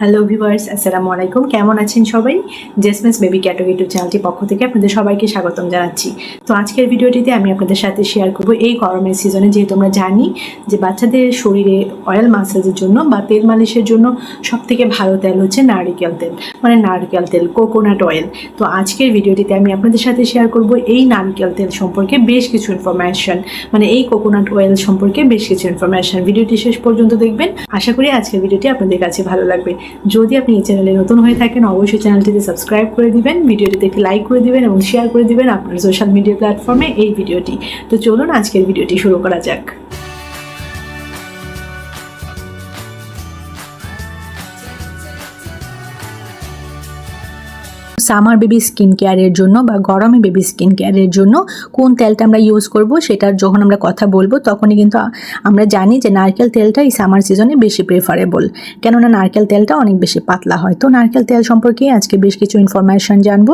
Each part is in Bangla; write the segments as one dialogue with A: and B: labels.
A: হ্যালো ভিভার্স আসসালামু আলাইকুম কেমন আছেন সবাই? জেসমেস বেবি ক্যাটো ইউটিউব চ্যানেলটি পক্ষ থেকে আপনাদের সবাইকে স্বাগতম জানাচ্ছি। তো আজকের ভিডিওটিতে আমি আপনাদের সাথে শেয়ার করব এই গরমের সিজনে যেহেতু আমরা জানি যে বাচ্চাদের শরীরে অয়েল মাসাজের জন্য বা তেল মালিশের জন্য সব থেকে ভালো তেল হচ্ছে নারিকেল তেল মানে নারকেল তেল কোকোনাট অয়েল তো আজকের ভিডিওটিতে আমি আপনাদের সাথে শেয়ার করব এই নারকেল তেল সম্পর্কে বেশ কিছু ইনফরমেশন মানে এই কোকোনাট অয়েল সম্পর্কে বেশ কিছু ইনফরমেশন ভিডিওটি শেষ পর্যন্ত দেখবেন। আশা করি আজকের ভিডিওটি আপনাদের কাছে ভালো লাগবে। যদি আপনি এই চ্যানেলে নতুন হয়ে থাকেন, অবশ্যই চ্যানেলটিতে সাবস্ক্রাইব করে দিবেন, ভিডিওটিতে একটি লাইক করে দিবেন এবং শেয়ার করে দিবেন আপনার সোশ্যাল মিডিয়া প্ল্যাটফর্মে এই ভিডিওটি। তো চলুন আজকের ভিডিওটি শুরু করা যাক। সামার বেবি স্কিন কেয়ারের জন্য বা গরমে বেবি স্কিন কেয়ারের জন্য কোন তেলটা আমরা ইউজ করব সেটার যখন আমরা কথা বলব তখনই কিন্তু আমরা জানি যে নারকেল তেলটা এই সামার সিজনে বেশি প্রেফারেবল কেননা নারকেল তেলটা অনেক বেশি পাতলা হয়। তো নারকেল তেল সম্পর্কে আজকে বেশ কিছু ইনফরমেশন জানব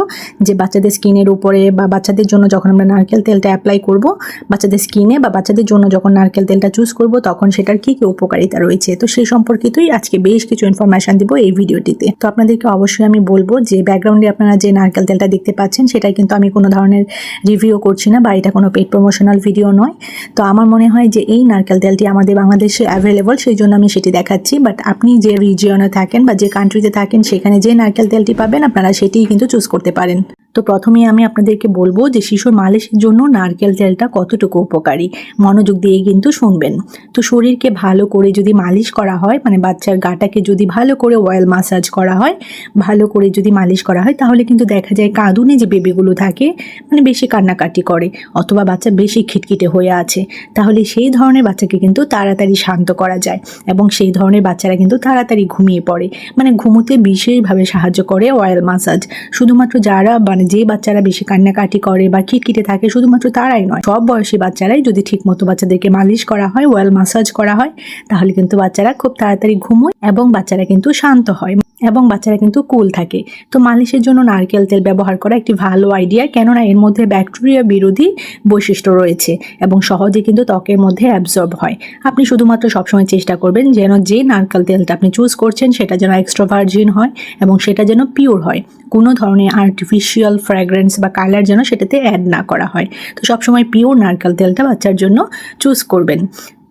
A: যে বাচ্চাদের স্কিনের উপরে বা বাচ্চাদের জন্য যখন আমরা নারকেল তেলটা অ্যাপ্লাই করব, বাচ্চাদের স্কিনে বা বাচ্চাদের জন্য যখন নারকেল তেলটা চুজ করব তখন সেটার কী কী উপকারিতা রয়েছে। তো সেই সম্পর্কিতই আজকে বেশ কিছু ইনফরমেশন দিব এই ভিডিওটিতে তো আপনাদেরকে অবশ্যই আমি বলব যে ব্যাকগ্রাউন্ডে আপনারা যে নারকেল তেলটা দেখতে পাচ্ছেন সেটা কিন্তু আমি কোনো ধরনের রিভিউ করছি না বা এটা কোনো পেড প্রমোশনাল ভিডিও নয়। তো আমার মনে হয় যে এই নারকেল তেলটি আমাদের বাংলাদেশে অ্যাভেলেবল সেই জন্য আমি সেটি দেখাচ্ছি। বাট আপনি যে রিজিয়নে থাকেন বা যে কান্ট্রিতে থাকেন, সেখানে যে নারকেল তেলটি পাবেন, আপনারা সেটিই কিন্তু চুজ করতে পারেন। তো প্রথমে আমি আপনাদেরকে বলব যে শিশুর মালিশের জন্য নারকেল তেলটা কতটুকু উপকারী? মনোযোগ দিয়ে কিন্তু শুনবেন। তো শরীরকে ভালো করে যদি মালিশ করা হয় মানে বাচ্চার গাটাকে যদি ভালো করে অয়েল মাসাজ করা হয়, ভালো করে যদি মালিশ করা হয়, তাহলে কিন্তু দেখা যায় কাঁদুনে যে বেবিগুলো থাকে মানে বেশি কান্নাকাটি করে অথবা বাচ্চা বেশি খিটখিটে হয়ে আছে। তাহলে সেই ধরনের বাচ্চাকে কিন্তু তাড়াতাড়ি শান্ত করা যায় এবং সেই ধরনের বাচ্চারা কিন্তু তাড়াতাড়ি ঘুমিয়ে পড়ে। মানে ঘুমোতে বিশেষভাবে সাহায্য করে অয়েল মাসাজ শুধুমাত্র যারা মানে যে বাচ্চারা বেশি কান্নাকাটি করে বা খিটখিটে থাকে, শুধুমাত্র তারাই নয়, সব বয়সী বাচ্চারাই যদি ঠিক মতো বাচ্চাদেরকে মালিশ করা হয়, ওয়েল মাসাজ করা হয়, তাহলে কিন্তু বাচ্চারা খুব তাড়াতাড়ি ঘুমোয় এবং বাচ্চারা কিন্তু শান্ত হয়। এবং বাচ্চারা কিন্তু কুল থাকে। তো মালিশের জন্য নারকেল তেল ব্যবহার করা একটি ভালো আইডিয়া কেননা এর মধ্যে ব্যাকটেরিয়া বিরোধী বৈশিষ্ট্য রয়েছে এবং সহজে কিন্তু ত্বকের মধ্যে অ্যাবজর্ব হয়। আপনি শুধুমাত্র সবসময় চেষ্টা করবেন যেন যে নারকেল তেলটা আপনি চুজ করছেন, সেটা যেন এক্সট্রা ভার্জিন হয় এবং সেটা যেন পিওর হয়। কোনো ধরনের আর্টিফিশিয়াল ফ্র্যাগ্রেন্স বা কালার যেন সেটাতে অ্যাড না করা হয়। তো সবসময় পিওর নারকেল তেলটা বাচ্চার জন্য চুজ করবেন।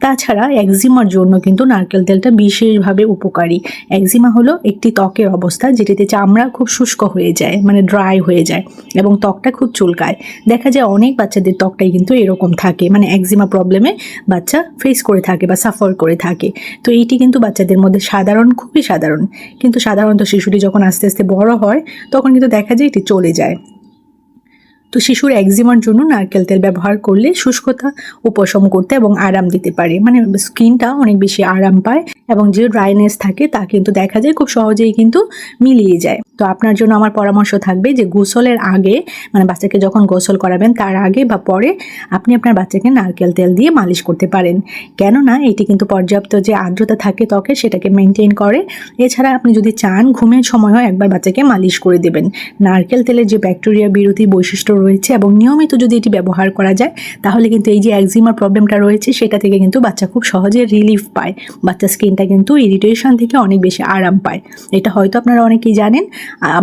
A: তাছাড়া একজিমার জন্য কিন্তু নারকেল তেলটা বিশেষভাবে উপকারী। একজিমা হলো একটি ত্বকের অবস্থা যেটিতে চামড়া খুব শুষ্ক হয়ে যায় মানে ড্রাই হয়ে যায় এবং ত্বকটা খুব চুলকায়। দেখা যায় অনেক বাচ্চাদের ত্বকটাই কিন্তু এরকম থাকে মানে একজিমা প্রবলেমে বাচ্চা ফেস করে থাকে বা সাফার করে থাকে। তো এইটি কিন্তু বাচ্চাদের মধ্যে সাধারণ, খুবই সাধারণ। কিন্তু সাধারণত শিশুটি যখন আস্তে আস্তে বড় হয়, তখন কিন্তু দেখা যায় এটি চলে যায়। তো শিশুর একজিমার জন্য নারকেল তেল ব্যবহার করলে শুষ্কতা, উপশম করতে এবং আরাম দিতে পারে। মানে স্কিনটা অনেক বেশি আরাম পায় এবং যে ড্রাইনেস থাকে তা কিন্তু দেখা যায়, খুব সহজেই কিন্তু মিলিয়ে যায়। তো আপনার জন্য আমার পরামর্শ থাকবে যে গোসলের আগে মানে বাচ্চাকে যখন গোসল করাবেন তার আগে বা পরে আপনি আপনার বাচ্চাকে নারকেল তেল দিয়ে মালিশ করতে পারেন। কেননা এটি কিন্তু পর্যাপ্ত যে আর্দ্রতা থাকে ত্বকে সেটাকে মেনটেন করে। এছাড়া আপনি যদি চান ঘুমের সময়ও একবার বাচ্চাকে মালিশ করে দেবেন। নারকেল তেলের যে ব্যাকটেরিয়া বিরোধী বৈশিষ্ট্য রয়েছে এবং নিয়মিত যদি এটি ব্যবহার করা যায়, তাহলে কিন্তু এই যে একজিমার প্রবলেমটা রয়েছে সেটা থেকে কিন্তু বাচ্চা খুব সহজে রিলিফ পায়। বাচ্চার স্কিনটা কিন্তু ইরিটেশন থেকে অনেক বেশি আরাম পায়। এটা হয়তো আপনারা অনেকেই জানেন।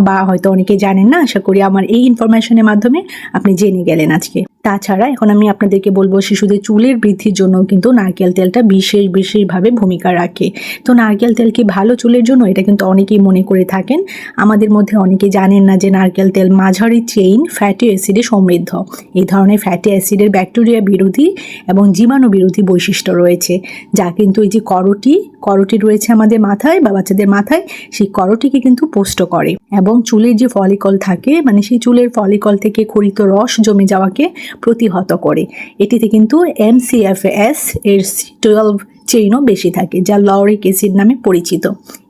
A: বা হয়তো অনেকে জানেন না, আশা করি আমার এই ইনফরমেশনের মাধ্যমে আপনি জেনে গেলেন আজকে। তাছাড়া এখন আমি আপনাদেরকে বলব শিশুদের চুলের বৃদ্ধির জন্য কিন্তু নারকেল তেলটা বিশেষ, বিশেষভাবে ভূমিকা রাখে। তো নারকেল তেল কি ভালো চুলের জন্য? এটা কিন্তু অনেকেই মনে করে থাকেন। আমাদের মধ্যে অনেকে জানেন না যে নারকেল তেল মাঝারি চেইন ফ্যাটি অ্যাসিডে সমৃদ্ধ। এই ধরনের ফ্যাটি অ্যাসিডের ব্যাকটেরিয়া বিরোধী এবং জীবাণু বিরোধী বৈশিষ্ট্য রয়েছে। যা কিন্তু এই যে করটি করটি রয়েছে আমাদের মাথায় বা বাচ্চাদের মাথায়, সেই করটিকে কিন্তু পোষ্ট করে। এবং চুলের যে ফলিকল থাকে মানে সেই চুলের ফলিকল থেকে খরিত রস জমে যাওয়াকে প্রতিহত করে। এটিতে কিন্তু এমসিএফএস এর টুয়েলভ চেইনও বেশি থাকে, যা লরিক অ্যাসিড নামে পরিচিত।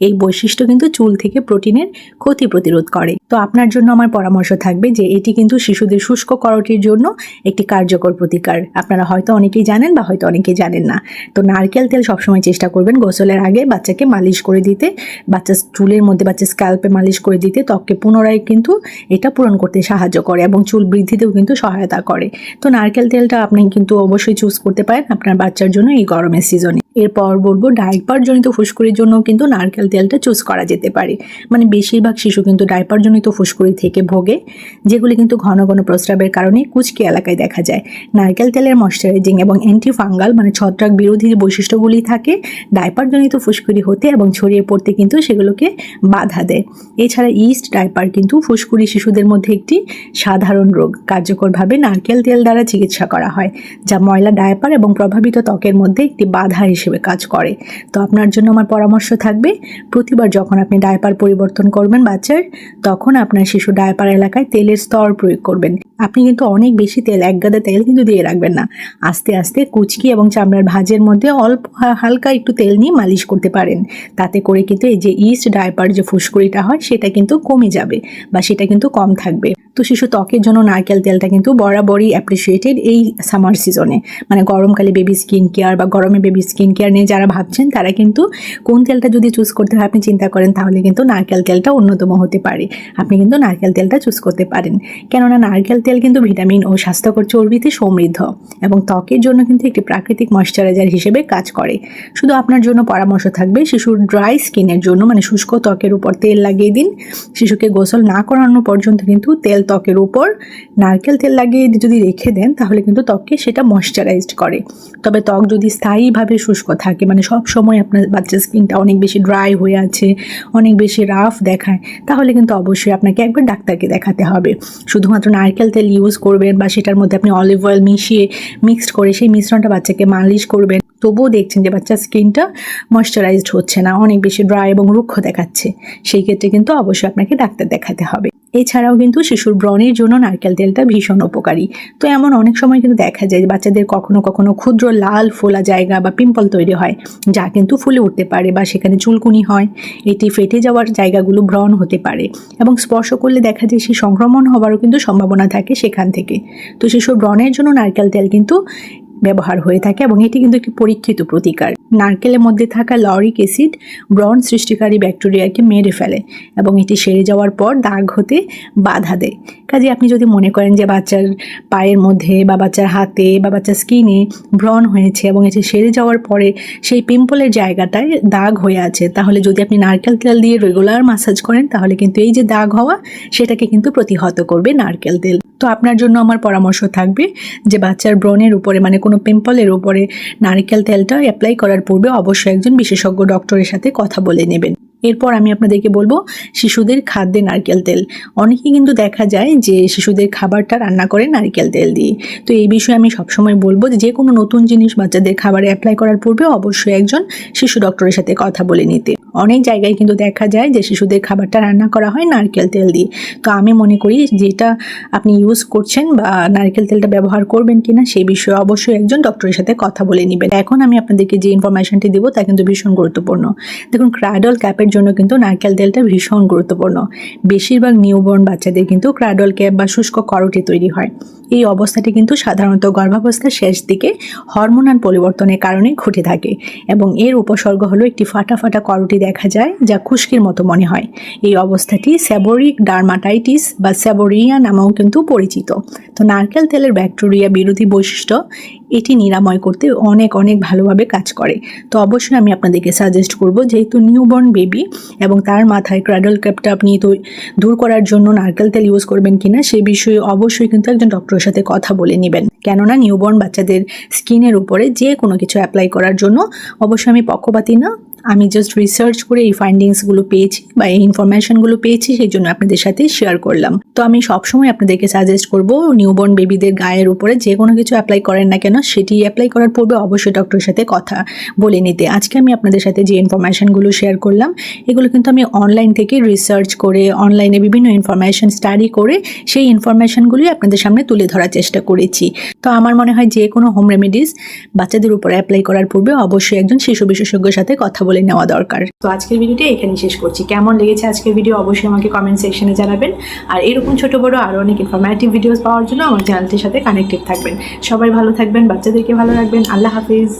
A: এই বৈশিষ্ট্য কিন্তু চুল থেকে প্রোটিনের ক্ষতি প্রতিরোধ করে। তো আপনার জন্য আমার পরামর্শ থাকবে যে এটি কিন্তু শিশুদের শুষ্ক করটির জন্য একটি কার্যকর প্রতিকার। আপনারা হয়তো অনেকেই জানেন বা হয়তো অনেকেই জানেন না। তো নারকেল তেল সবসময় চেষ্টা করবেন গোসলের আগে বাচ্চাকে মালিশ করে দিতে, বাচ্চা চুলের মধ্যে বাচ্চার স্ক্যাল্পে মালিশ করে দিতে, ত্বককে পুনরায় কিন্তু এটা পূরণ করতে সাহায্য করে এবং চুল বৃদ্ধিতেও কিন্তু সহায়তা করে। তো নারকেল তেলটা আপনি কিন্তু অবশ্যই চুজ করতে পারেন আপনার বাচ্চার জন্য এই গরমের সিজনে এরপর বলব ডাইপারজনিত ফুসকুড়ির জন্য কিন্তু নারকেল তেলটা চুজ করা যেতে পারে। মানে বেশিরভাগ শিশু কিন্তু ডাইপারজনিত ফুসকুড়ি থেকে ভোগে, যেগুলি কিন্তু ঘন ঘন প্রস্রাবের কারণে কুচকি এলাকায় দেখা যায়। নারকেল তেলের ময়শ্চারাইজিং এবং অ্যান্টি ফাঙ্গাল মানে ছত্রাক বিরোধী বৈশিষ্ট্যগুলি থাকে ডাইপারজনিত ফুসকুড়ি হতে এবং ছড়িয়ে পড়তে কিন্তু সেগুলোকে বাধা দেয়। এছাড়া ইস্ট ডাইপার কিন্তু ফুসকুড়ি শিশুদের মধ্যে একটি সাধারণ রোগ, কার্যকরভাবে নারকেল তেল দ্বারা চিকিৎসা করা হয়, যা ময়লা ডায়াপার এবং প্রভাবিত ত্বকের মধ্যে একটি বাধা হিসেবে কাজ করে। তো আপনার জন্য আমার পরামর্শ থাকবে, প্রতিবার যখন আপনি ডায়পার পরিবর্তন করবেন বাচ্চার, তখন আপনার শিশু ডায়পার এলাকায় তেলের স্তর প্রয়োগ করবেন। আপনি কিন্তু অনেক বেশি তেল, এক গাদা তেল কিন্তু দিয়ে রাখবেন না। আস্তে আস্তে কুচকি এবং চামড়ার ভাজের মধ্যে অল্প হালকা একটু তেল নিয়ে মালিশ করতে পারেন। তাতে করে কিন্তু এই যে ইস্ট ডায়াপার যে ফুসকুড়িটা হয়, সেটা কিন্তু কমে যাবে বা সেটা কিন্তু কম থাকবে। তো শিশু ত্বকের জন্য নারকেল তেলটা কিন্তু বরাবরই অ্যাপ্রিসিয়েটেড এই সামার সিজনে মানে গরমকালে বেবি স্কিন কেয়ার বা গরমে বেবি স্কিন কেয়ার নিয়ে যারা ভাবছেন, তারা কিন্তু কোন তেলটা যদি চুজ করতে হয়, আপনি চিন্তা করেন, তাহলে কিন্তু নারকেল তেলটা অন্যতম হতে পারে। আপনি কিন্তু নারকেল তেলটা চুজ করতে পারেন। কেননা নারকেল তেল কিন্তু ভিটামিন ও স্বাস্থ্যকর চর্বিতে সমৃদ্ধ এবং ত্বকের জন্য কিন্তু একটি প্রাকৃতিক ময়শ্চারাইজার হিসেবে কাজ করে। শুধু আপনার জন্য পরামর্শ থাকবে, শিশুর ড্রাই স্কিনের জন্য মানে শুষ্ক ত্বকের উপর তেল লাগিয়ে দিন। শিশুকে গোসল না করানো পর্যন্ত কিন্তু তেল ত্বকের উপর নারকেল তেল লাগিয়ে যদি রেখে দেন, তাহলে কিন্তু ত্বককে সেটা ময়শ্চারাইজড করে। তবে ত্বক যদি স্থায়ীভাবে শুষ্ক থাকে মানে সব সময় আপনার বাচ্চার স্কিনটা অনেক বেশি ড্রাই হয়ে আছে, অনেক বেশি রাফ দেখায়, তাহলে কিন্তু অবশ্যই আপনাকে একবার ডাক্তারকে দেখাতে হবে। শুধুমাত্র নারকেল তেল ইউজ করবেন বা সেটার মধ্যে আপনি অলিভ অয়েল মিশিয়ে মিক্সড করে সেই মিশ্রণটা বাচ্চাকে মালিশ করবেন। তবুও দেখছেন যে বাচ্চার স্কিনটা ময়শ্চারাইজড হচ্ছে না, অনেক বেশি ড্রাই এবং রুক্ষ দেখাচ্ছে। সেই ক্ষেত্রে কিন্তু অবশ্যই আপনাকে ডাক্তার দেখাতে হবে। এছাড়াও কিন্তু শিশুর ব্রণের জন্য নারকেল তেলটা ভীষণ উপকারী। তো এমন অনেক সময় কিন্তু দেখা যায় বাচ্চাদের কখনো কখনো ক্ষুদ্র লাল ফোলা জায়গা বা পিম্পল তৈরি হয়, যা কিন্তু ফুলে উঠতে পারে বা সেখানে চুলকুনি হয়। এটি ফেটে যাওয়ার জায়গাগুলো ব্রণ হতে পারে এবং স্পর্শ করলে দেখা যায় সেই সংক্রমণ হওয়ারও কিন্তু সম্ভাবনা থাকে সেখান থেকে। তো শিশুর ব্রণের জন্য নারকেল তেল কিন্তু ব্যবহার হয়ে থাকে এবং এটি কিন্তু একটি পরীক্ষিত প্রতিকার। নারকেলের মধ্যে থাকা লরিক অ্যাসিড ব্রণ সৃষ্টিকারী ব্যাকটেরিয়াকে মেরে ফেলে এবং এটি সেরে যাওয়ার পর দাগ হতে বাধা দেয়। কাজে আপনি যদি মনে করেন যে বাচ্চার পায়ের মধ্যে বা বাচ্চার হাতে বা বাচ্চার স্কিনে ব্রণ হয়েছে এবং এটি সেরে যাওয়ার পরে সেই পিম্পলের জায়গাটায় দাগ হয়ে আছে, তাহলে যদি আপনি নারকেল তেল দিয়ে রেগুলার মাসাজ করেন, তাহলে কিন্তু এই যে দাগ হওয়া, সেটাকে কিন্তু প্রতিহত করবে নারকেল তেল। তো আপনার জন্য আমার পরামর্শ থাকবে যে বাচ্চার ব্রণের উপরে মানে কোনো পিম্পলের উপরে নারকেল তেলটা অ্যাপ্লাই করার পূর্বে অবশ্যই একজন বিশেষজ্ঞ ডক্টরের সাথে কথা বলে নেবেন। এরপর আমি আপনাদেরকে বলব শিশুদের খাদ্যে নারকেল তেল। অনেকেই কিন্তু দেখা যায় যে শিশুদের খাবারটা রান্না করে নারকেল তেল দিয়ে। তো এই বিষয়ে আমি সবসময় বলব যে যে কোনো নতুন জিনিস বাচ্চাদের খাবারে অ্যাপ্লাই করার পূর্বে অবশ্যই একজন শিশু ডক্টরের সাথে কথা বলে নিতে। অনেক জায়গায় কিন্তু দেখা যায় যে শিশুদের খাবারটা রান্না করা হয় নারকেল তেল দিয়ে। তো আমি মনে করি যেটা আপনি ইউজ করছেন বা নারকেল তেলটা ব্যবহার করবেন কিনা সেই বিষয়ে অবশ্যই একজন ডক্টরের সাথে কথা বলে নেবেন। এখন আমি আপনাদেরকে যে ইনফরমেশনটি দেবো তা কিন্তু ভীষণ গুরুত্বপূর্ণ। দেখুন ক্রাডল ক্যাপের জন্য কিন্তু নারকেল তেলটা ভীষণ গুরুত্বপূর্ণ। বেশিরভাগ নিউবর্ন বাচ্চাদের কিন্তু ক্রাডল ক্যাপ বা শুষ্ক করটি তৈরি হয়। এই অবস্থাটি কিন্তু সাধারণত গর্ভাবস্থার শেষ দিকে হরমোনাল পরিবর্তনের কারণে ঘটে থাকে এবং এর উপসর্গ হলো একটি ফাটা ফাটা করটি দেখা যায় যা খুশকির মতো মনে হয়। এই অবস্থাটি স্যাবোরিক ডার্মাটাইটিস বা স্যাবোরিয়া নামেও কিন্তু পরিচিত। তো নারকেল তেলের ব্যাকটেরিয়া বিরোধী বৈশিষ্ট্য এটি নিরাময় করতে অনেক অনেক ভালোভাবে কাজ করে। তো অবশ্যই আমি আপনাদেরকে সাজেস্ট করব যেহেতু নিউবর্ন বেবি এবং তার মাথায় ক্র্যাডল ক্যাপটা আপনি তো দূর করার জন্য নারকেল তেল ইউজ করবেন কিনা সে বিষয়ে অবশ্যই কিন্তু একজন ডক্টরের সাথে কথা বলে নেবেন। কেননা নিউবর্ন বাচ্চাদের স্কিনের উপরে যে কোনো কিছু অ্যাপ্লাই করার জন্য অবশ্যই আমি পক্ষপাতি না আমি জাস্ট রিসার্চ করে এই ফাইন্ডিংসগুলো পেয়েছি বা এই ইনফরমেশনগুলো পেয়েছি, সেই জন্য আপনাদের সাথে শেয়ার করলাম। তো আমি সবসময় আপনাদেরকে সাজেস্ট করব নিউবর্ন বেবিদের গায়ের উপরে যে কোনো কিছু অ্যাপ্লাই করেন না কেন, সেটি অ্যাপ্লাই করার পূর্বে অবশ্যই ডক্টরের সাথে কথা বলে নিতে। আজকে আমি আপনাদের সাথে যে ইনফরমেশনগুলো শেয়ার করলাম, এগুলো কিন্তু আমি অনলাইন থেকে রিসার্চ করে অনলাইনে বিভিন্ন ইনফরমেশন স্টাডি করে, সেই ইনফরমেশনগুলি আপনাদের সামনে তুলে ধরার চেষ্টা করেছি। তো আমার মনে হয় যে কোনো হোম রেমেডিস বাচ্চাদের উপরে অ্যাপ্লাই করার পূর্বে অবশ্যই একজন শিশু বিশেষজ্ঞের সাথে কথা বলে নেওয়া দরকার। তো আজকের ভিডিওটি এখানে শেষ করছি। কেমন লেগেছে আজকের ভিডিও অবশ্যই আমাকে কমেন্ট সেকশনে জানাবেন। আর এরকম ছোট বড় আরও অনেক ইনফরমেটিভ ভিডিওস পাওয়ার জন্য আমার চ্যানেলটির সাথে কানেক্টেড থাকবেন। সবাই ভালো থাকবেন, বাচ্চাদেরকে ভালো রাখবেন। আল্লাহ হাফিজ।